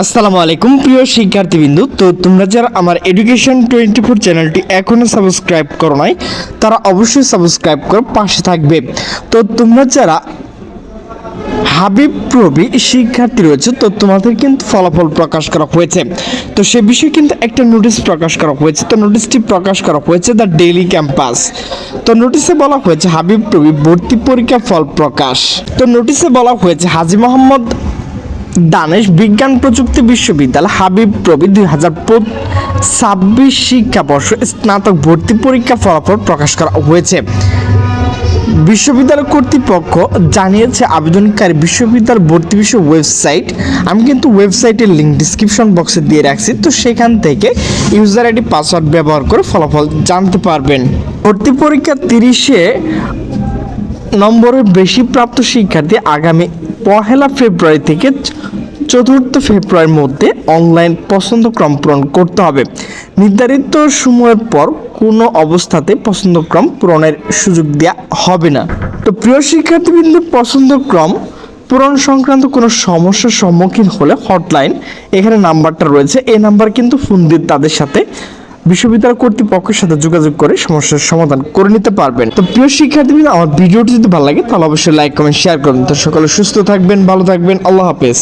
আসসালামু আলাইকুম, প্রিয় শিক্ষার্থীবৃন্দু। তো তোমরা যারা আমার এডুকেশন টোয়েন্টি ফোর চ্যানেলটি এখনও সাবস্ক্রাইব করো নাই, তারা অবশ্যই সাবস্ক্রাইব করে পাশে থাকবে। তো তোমরা যারা হাবিব প্রবি শিক্ষার্থী রয়েছে, তো তোমাদের কিন্তু ফলাফল প্রকাশ করা হয়েছে। তো সে বিষয়ে কিন্তু একটা নোটিশ প্রকাশ করা হয়েছে। তো নোটিশটি প্রকাশ করা হয়েছে দ্য ডেইলি ক্যাম্পাস তো নোটিশে বলা হয়েছে হাবিব প্রবি ভর্তি পরীক্ষা ফল প্রকাশ। তো নোটিশে বলা হয়েছে হাজি মোহাম্মদ দানেশ বিজ্ঞান প্রযুক্তি বিশ্ববিদ্যালয় হাবিব প্রবি দুই হাজার ছাব্বিশ শিক্ষাবর্ষ স্নাতক ভর্তি পরীক্ষা ফলাফল প্রকাশ করা হয়েছে। বিশ্ববিদ্যালয় কর্তৃপক্ষ জানিয়েছে, আবেদনকারী বিশ্ববিদ্যালয় ভর্তি বিশ্ব ওয়েবসাইট, আমি কিন্তু ওয়েবসাইটের লিঙ্ক ডিসক্রিপশন বক্সে দিয়ে রাখছি, তো সেখান থেকে ইউজার আইডি, পাসওয়ার্ড ব্যবহার করে ফলাফল জানতে পারবেন। ভর্তি পরীক্ষা তিরিশে নম্বরের বেশি প্রাপ্ত শিক্ষার্থী আগামী পহেলা ফেব্রুয়ারি থেকে চতুর্থ ফেব্রুয়ারির মধ্যে অনলাইন পছন্দক্রম পূরণ করতে হবে। নির্ধারিত সময়ের পর কোনো অবস্থাতে পছন্দক্রম পূরণের সুযোগ দেওয়া হবে না। তো প্রিয় শিক্ষার্থীবৃন্দ, পছন্দক্রম পূরণ সংক্রান্ত কোনো সমস্যার সম্মুখীন হলে হটলাইন, এখানে নাম্বারটা রয়েছে। এই নাম্বার কিন্তু ফোন দিয়ে তাদের সাথে বিশ্ববিদ্যালয় কর্তৃপক্ষের সাথে যোগাযোগ করে সমস্যার সমাধান করে নিতে পারবেন। তো প্রিয় শিক্ষার্থীবৃন্দ, আমার ভিডিওটি যদি ভালো লাগে, তাহলে অবশ্যই লাইক কমেন্ট শেয়ার করবেন তো সকলে সুস্থ থাকবেন, ভালো থাকবেন। আল্লাহ হাফেজ।